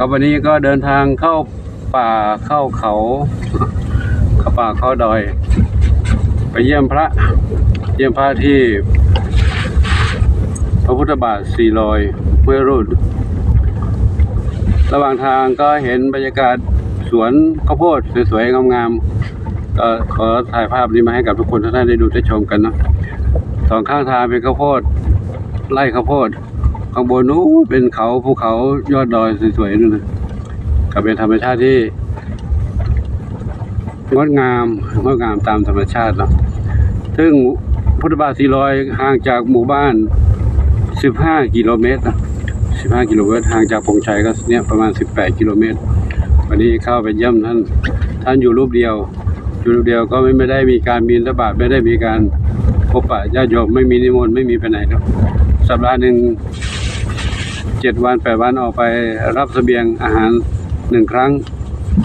ครับวันนี้ก็เดินทางเข้าป่าเข้าเขาเข้าป่าเข้าดอย ไปเยี่ยมพระ เยี่ยมพระที่พระพุทธบาทสี่รอยห้วยรุ่นระหว่างทางก็เห็นบรรยากาศสวนข้าวโพดสวยๆงามๆก็ขอถ่ายภาพนี้มาให้กับทุกคนท่านได้ดูได้ชมกันนะสองข้างทางเป็นข้าวโพดไร่ข้าวโพด ข้างบนนู้เป็นเขาภูเขายอดดอยสวยๆนู่นนะก็เป็นธรรมชาติที่งดงามงดงามตามธรรมชาติเนาะซึ่งพุทธบาทสี่รอยห่างจากหมู่บ้าน 15 กิโลเมตรนะ15 กิโลเมตรห่างจากพงชัยก็เนี่ยประมาณ 18 กิโลเมตร วันนี้เข้าไปเยี่ยมท่าน ท่านอยู่รูปเดียว อยู่รูปเดียวก็ไม่ไม่ได้มีการบินทบาทไม่ได้มีการพบปะญาติโยมไม่มีนิมนต์ไม่มีไปไหนครับสัปดาห์หนึ่ง เจ็ดวันแปดวันออกไปรับเสบียงอาหารหนึ่งครั้ง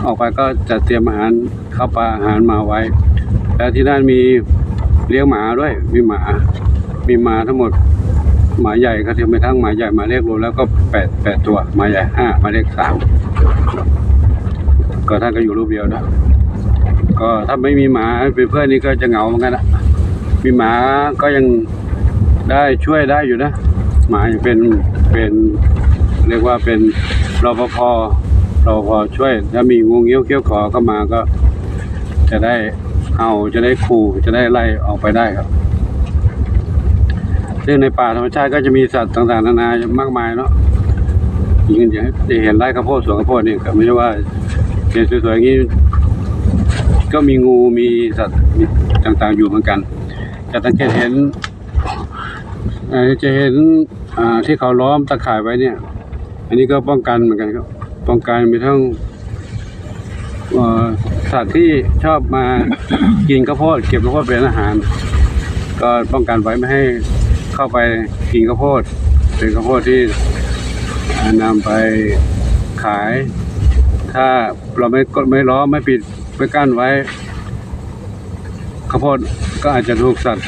ออกไปก็จะเตรียมอาหารข้าวปลาอาหารมาไว้ แล้วที่นั่นมีเลี้ยงหมาด้วยมีหมา มีหมาทั้งหมดหมาใหญ่ก็เทียมไปทั้งหมาใหญ่หมาเล็กรวมแล้วก็แปดแปดตัวหมาใหญ่ห้าหมาเล็กสามก็ท่านก็อยู่รูปเดียวนะก็ถ้าไม่มีหมาเป็นเพื่อนนี่ก็จะเหงาเหมือนกันนะมีหมาก็ยังได้ช่วยได้อยู่นะหมายังเป็น เป็นเรียกว่าเป็นรปภรปภช่วย ถ้ามีงูเงี้ยวเกี้ยวขอก็มาก็ จะได้เอาจะได้ขู่จะได้ไล่ออกไปได้ครับซึ่งในป่าธรรมชาติก็จะมีสัตว์ต่างๆนานามากมายเนาะอย่งจะเห็นไร่ข้าวโพดสวนข้าวโพดนี่ก็ไม่ใช่ว่าเห็นสวยๆอย่างนี้ก็มีงูมีสัตว์ต่างๆอยู่เหมือนกันจะสังเกตเห็นจะเห็น ที่เขาล้อมตะข่ายไว้เนี่ย อันนี้ก็ป้องกันเหมือนกันครับ ป้องกันมีทั้งเอ่อสัตว์ที่ชอบมากินข้าวโพดเก็บข้าวโพดเป็นอาหาร ก็ป้องกันไว้ไม่ให้เข้าไปกินข้าวโพดเป็นข้าวโพดที่นำไปขาย ถ้าเราไม่กดไม่ล้อมไม่ปิดไม่กั้นไว้ข้าวโพดก็อาจจะถูกสัตว์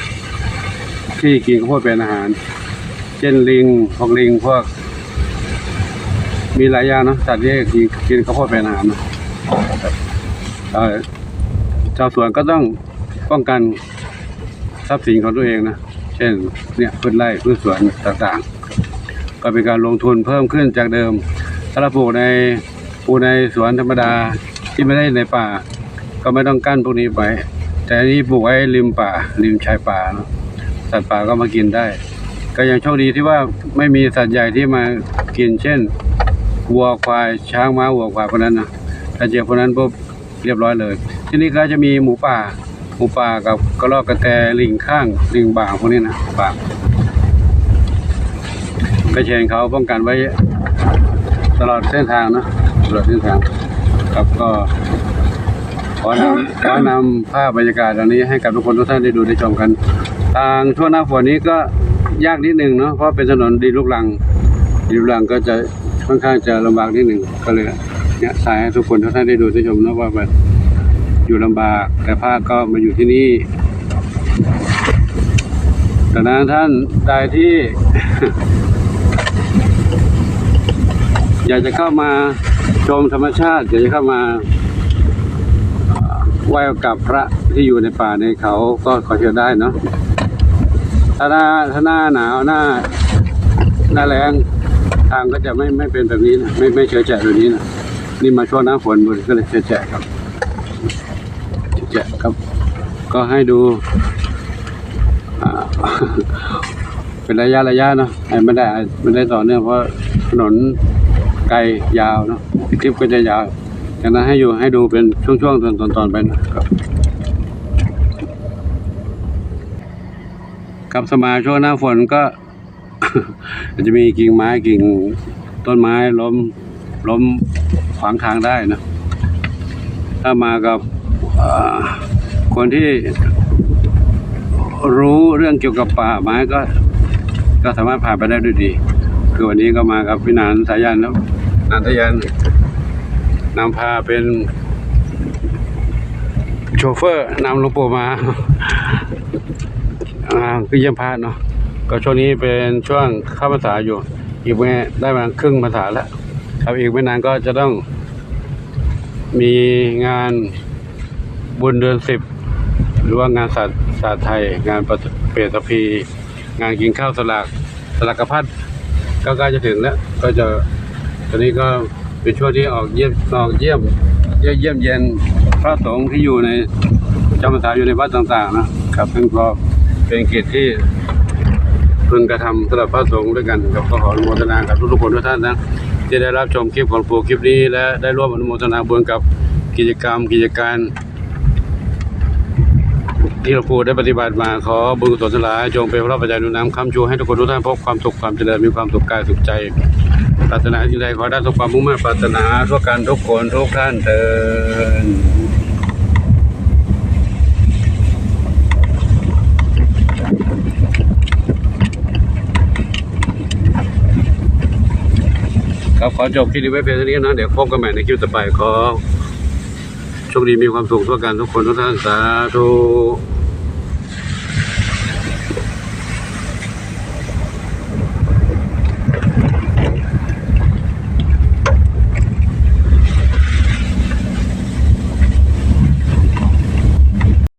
ที่กินข้าวโพดเป็นอาหาร เช่นลิงพวกลิงพวก มีหลายอย่างเนะสัตว์ที่กินกินข้าวโพดเป็นอาหารนะเอ่อชาวสวนก็ต้องป้องกันทรัพย์สินของตัวเองนะเช่นเนี่ยพืชไร่พืชสวนต่างๆ ก็เป็นการลงทุนเพิ่มขึ้นจากเดิม ถ้าเราปลูกในปลูกในสวนธรรมดาที่ไม่ได้ในป่า ก็ไม่ต้องกั้นพวกนี้ไป แต่อันนี้ปลูกไว้ริมป่า ริมชายป่านะสัตว์ป่าก็มากินได้ ก็ยังโชคดีที่ว่าไม่มีสัตว์ใหญ่ที่มากินเช่นวัวควายช้างม้าวัวควายพวกนั้นนะถ้าเจอพวกนั้นปุ๊บเรียบร้อยเลย ที่นี่ก็จะมีหมูป่าหมูป่ากับกระรอกกระแตลิงข้างลิงบ่างพวกนี้นะบ่างก็เชนเขาป้องกันไว้ตลอดเส้นทางนะตลอดเส้นทางครับก็ขอนำขอนำภาพบรรยากาศเหล่านี้ให้กับทุกคนทุกท่านได้ดูได้ชมกัน ทางช่วงหน้าฝนนี้ก็ ยากนิดหนึ่งเนาะเพราะเป็นถนนดินลูกรังดินลูกรังก็จะค่อนข้างจะลำบากนิดหนึ่งก็เลยเนี่ยถ่ายให้ทุกคนทุกท่านได้ดูได้ชมนะว่าแบบอยู่ลำบากแต่ภาคก็มาอยู่ที่นี่ดังนั้นท่านใดที่ อยากจะเข้ามาชมธรรมชาติ อยากจะเข้ามาเอ่อไหว้กับพระที่อยู่ในป่าในเขาก็ขอเชิญได้เนาะ ถ้าหน้าถ้าหน้าหนาวหน้า หน้าแรงทางก็จะไม่ไม่เป็นแบบนี้นะไม่ไม่เฉยแฉะแบบนี้นะนี่มาช่วงหน้าฝนมันก็เลยเฉยแฉะครับเฉยแฉะครับ ก็ให้ดูเป็นระยะระยะเนาะไม่ได้ไม่ได้ต่อเนื่องเพราะถนนไกลยาวเนาะคลิปก็จะยาวดังนั้นให้อยู่ให้ดูเป็นช่วงๆตอนๆไปนะครับ กับสมาช่วงหน้าฝนก็ จะมีกิ่งไม้กิ่งต้นไม้ล้มล้มขวางทางได้นะ ถ้ามากับคนที่รู้เรื่องเกี่ยวกับป่าไม้ก็ ก็สามารถผ่านไปได้ด้วยดี คือวันนี้ก็มากับพี่นานสายันแล้วนันทยันนำพาเป็น โชเฟอร์นำหลวงปู่มา อ่าคือเยี่ยมพระเนาะก็ช่วงนี้เป็นช่วงเข้าพรรษาอยู่ อีกแม่ได้มาครึ่งพรรษาแล้วครับอีกไม่นานก็จะต้อง มีงานบุญเดือนสิบหรือว่างานศาสตร์ศาสตร์ไทย งานประเปรตภีงานกินข้าวสลากสลากพัดก็ใกล้จะถึงแล้ว ก็จะตอนนี้ก็เป็นช่วงที่ออกเยี่ยมออกเยี่ยมเยี่ยมเยี่ยมเย็นพระสงฆ์ที่อยู่ในจำพรรษาอยู่ในวัดต่าง ๆ นะครับซึ่งก็ เป็นกิจที่พึงกระทำสำหรับพระสงฆ์ด้วยกันกับก็ขออนุโมทนากับทุกๆคนทุกท่านนะที่ได้รับชมคลิปของปู่คลิปนี้ และได้ร่วมอนุโมทนาบุญกับกิจกรรมกิจการ ที่หลวงปู่ได้ปฏิบัติมาขอบุญกุศลทั้งหลายจงเป็นพระปัจจัยนุนนำคำชูให้ทุกคนทุกท่านพบความสุขความเจริญมีความสุขกายสุขใจปรารถนาสิ่งใดขอได้ทุกความมุ่งมั่นปรารถนาทั่วกันทุกคนทุกท่านเถิด ครับขอจบคลิปนี้ไว้เพียงเท่านี้นะ เดี๋ยวพบกันใหม่ในคลิปต่อไปขอโชคดีมีความสุขทั่วกันทุกคนทุกท่านสาธุ